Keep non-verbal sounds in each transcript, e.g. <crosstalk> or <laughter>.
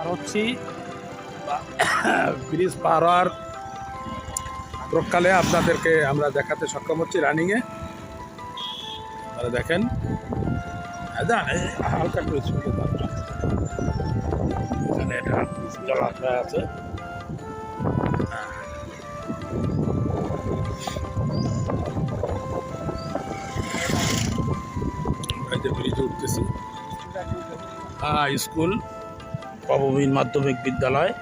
আর হচ্ছি ব্রিজ পার হওয়ার প্রকালে আপনাদেরকে আমরা দেখাতে সক্ষম হচ্ছি রানিংয়ে। আপনারা দেখেন। হ্যাঁ, হালকা একটু স্পিডে এখানে এটা জলাশয় আছে। এই ব্রিজে উঠতেছি। হ্যাঁ স্কুল। পববিন মাধ্যমিক বিদ্যালয়।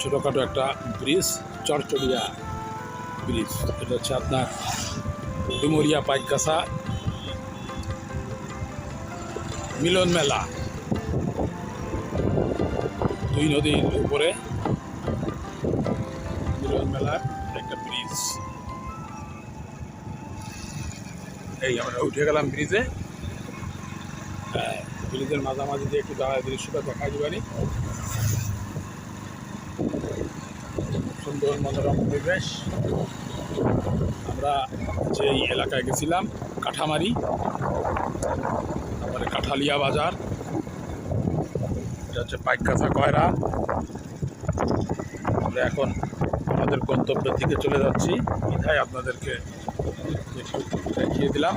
ছোটোখাটো একটা ব্রিজ চরচড়িয়া ব্রিজ। এটা হচ্ছে আপনার ডুমুরিয়া পাইকাসা মিলন মেলা। দুই নদীর উপরে মিলন মেলার একটা ব্রিজ। এই আমরা উঠে গেলাম ব্রিজে। হ্যাঁ, ব্রিজের মাঝামাঝি দিয়ে একটু দাঁড়ায় দৃশ্যটা দেখা যাবেনি সুন্দর মনোরম পরিবেশ। আমরা যেই এলাকায় গেছিলাম, কাঠামারি, তারপরে কাঠালিয়া বাজার। এটা হচ্ছে পাইকাছা কয়রা। আমরা এখন আমাদের গন্তব্যের দিকে চলে যাচ্ছি। বিধায় আপনাদেরকে দেখিয়ে দিলাম।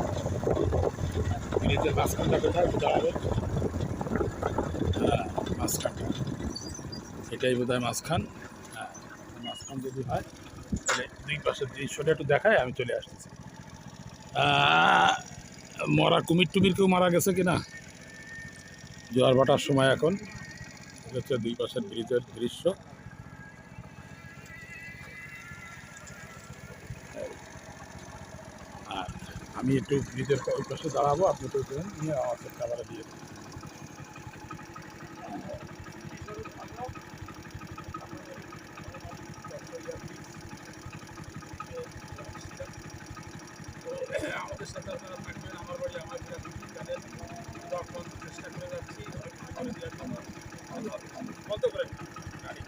ব্রিজের মাঝখানটা কোথায় দাঁড়াবেন এটাই বোধ হয় মাঝখান। হ্যাঁ মাঝখান যদি হয়, তাহলে দুই পাশের দৃশ্যটা একটু দেখায়, আমি চলে আসতেছি মরা কুমির টুমির কেউ মারা গেছে কিনা? জোয়ার ভাটার সময় এখন। হচ্ছে দুই পাশের ব্রিজের দৃশ্য। আর আমি একটু ব্রিজের ওই পাশে দাঁড়াবো, আপনি তো নিয়ে আমাকে খাবারে দিয়ে দেবেন। আমাদের সাথে আপনারা থাকবেন আমার বাড়ি আমার গ্রাম জানেন তখন চেষ্টা করে যাচ্ছি করে দেওয়ার জন্য বন্ধ করে দিন গাড়ি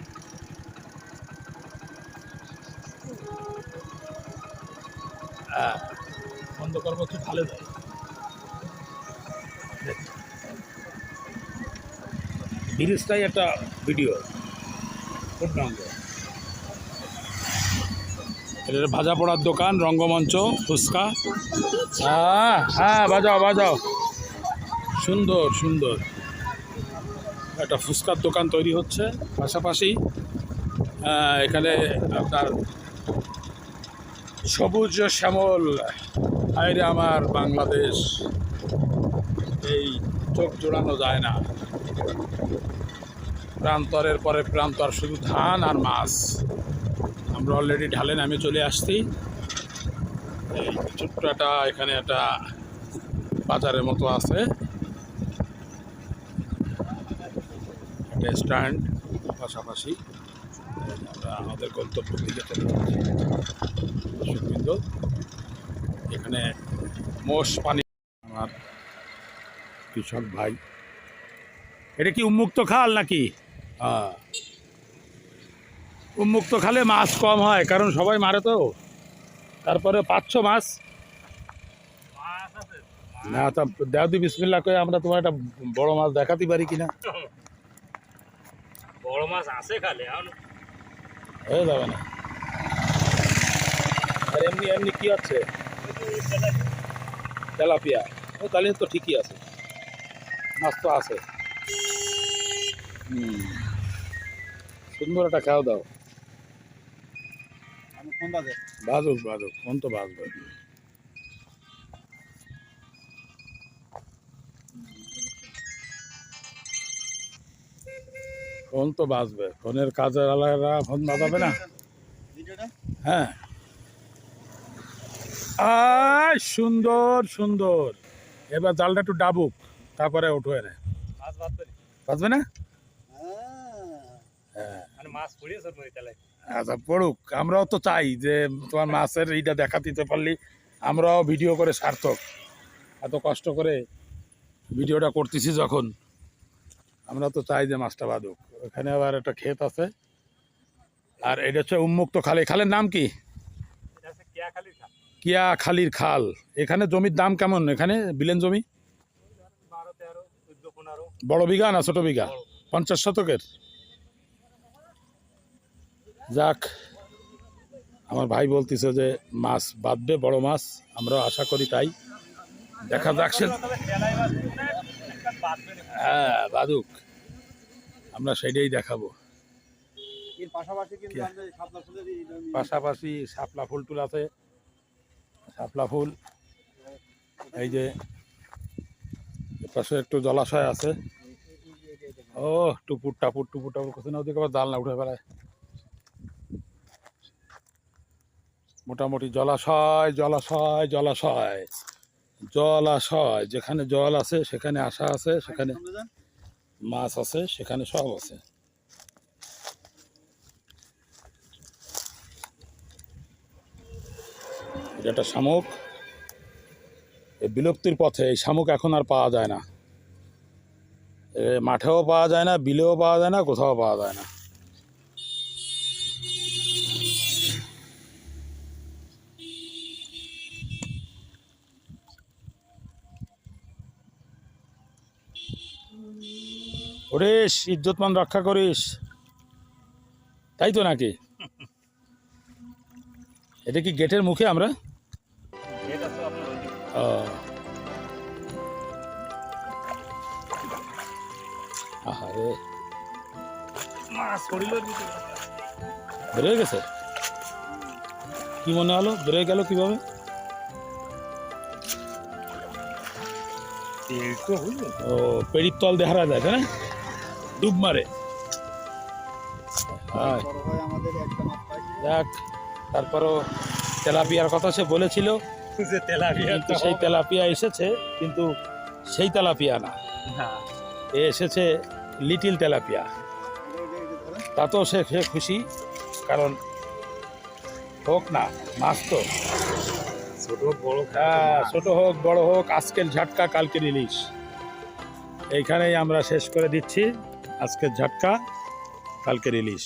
হ্যাঁ খুব ভালো যায় ব্রিজটাই একটা ভিডিও পূর্ণাঙ্গ এটা ভাজা পড়ার দোকান, রঙ্গমঞ্চ, ফুচকা। হ্যাঁ হ্যাঁ বাজাও বাজাও। সুন্দর সুন্দর। একটা ফুচকার দোকান তৈরি হচ্ছে, পাশাপাশি এখানে আপনার সবুজ শ্যামল আইরে আমার বাংলাদেশ, এই চোখ জোড়ানো যায় না। প্রান্তরের পরে প্রান্তর শুধু ধান আর মাছ। আমরা অলরেডি ঢালে নামে চলে আসছি। এই ছোট্ট এখানে একটা বাজারের মতো আছে। একটা স্ট্যান্ড পাশাপাশি। আমরা আমাদের গন্তব্যের দিকে চলে যাচ্ছি। এখানে মোষ পানি আমার কৃষক ভাই। এটা কি উন্মুক্ত খাল নাকি? হ্যাঁ। উন্মুক্ত খালে মাছ কম হয় কারণ সবাই মারে তো। তারপরে পাঁচশো মাছ। না তা দেওদি বিসমিল্লা করে আমরা তোমার একটা বড় মাছ দেখাতে পারি কিনা? বড় মাছ আছে খালে হয়ে যাবে না। আর এমনি এমনি কি আছে তেলাপিয়া। ও তাহলে তো ঠিকই আছে। মাছ তো আছে। সুন্দর একটা খাওয়া দাও। বাজুক বাজুক। কোন তো বাজবে? ফোন তো বাজবে? ফোনের কাজের আলাদা ফোন বাজাবে না? হ্যাঁ। আয় সুন্দর সুন্দর। এবার জালটা একটু ডাবুক তারপরে উঠো এনে। বাজবে না? হ্যাঁ। মানে নদী তাহলে আচ্ছা পড়ুক। আমরাও তো চাই যে তোমার মাছের এইটা দেখা দিতে পারলি আমরাও ভিডিও করে সার্থক। এত কষ্ট করে ভিডিওটা করতেছি যখন আমরা তো চাই যে মাছটা বাদুক ওখানে আবার একটা ক্ষেত আছে। আর এটা হচ্ছে উন্মুক্ত খাল। খালের নাম কি? খালি। খা কিয়া খালির খাল। এখানে জমির দাম কেমন? এখানে বিলেন জমি? বড় বিঘা না ছোট বিঘা? পঞ্চাশ শতকের? যাক আমার ভাই বলতেছে যে মাছ বাঁধবে বড় মাছ। আমরা আশা করি তাই। দেখা যাক সে। হ্যাঁ বাদুক আমরা সেটাই দেখাবো। পাশাপাশি শাপলা ফুল টুল আছে শাপলা ফুল। এই যে পাশে একটু জলাশয় আছে। ও টুপুর টাপুর টুপুর টাপুর কোথায় না ওদিকে আবার জাল না উঠে বেড়ায়। মোটামুটি জলাশয় জলাশয় জলাশয় জলাশয়। যেখানে জল আছে সেখানে আশা আছে সেখানে মাছ আছে সেখানে সব আছে। একটা শামুক, এই বিলুপ্তির পথে এই শামুক এখন আর পাওয়া যায় না। মাঠেও পাওয়া যায় না, বিলেও পাওয়া যায় না, কোথাও পাওয়া যায় না। ওরিস ইজ্জতমান রক্ষা করিস। তাই তো নাকি? এটা কি গেটের মুখে আমরা? আহারে। মাছ বেরোয় গেছে? কি মনে হলো? বেরোয় গেল কীভাবে? ও পেড়ির তল দেখা যায় না? ডুব মারে। হ্যাঁ বড় ভাই আমাদের একটা যাক তারপরও তেলাপিয়ার কথা সে বলেছিল। <laughs> যে তেলাপিয়া তো সেই তেলাপিয়া এসেছে কিন্তু সেই তেলাপিয়া না। না। এ এসেছে লিটিল তেলাপিয়া। তাতেও সে সে খুশি কারণ হোক না মাছ তো। ছোট বড় হ্যাঁ, ছোট হোক বড় হোক আজকের ঝাটকা কালকের ইলিশ এইখানেই আমরা শেষ করে দিচ্ছি। আজকের ঝাটকা কালকের ইলিশ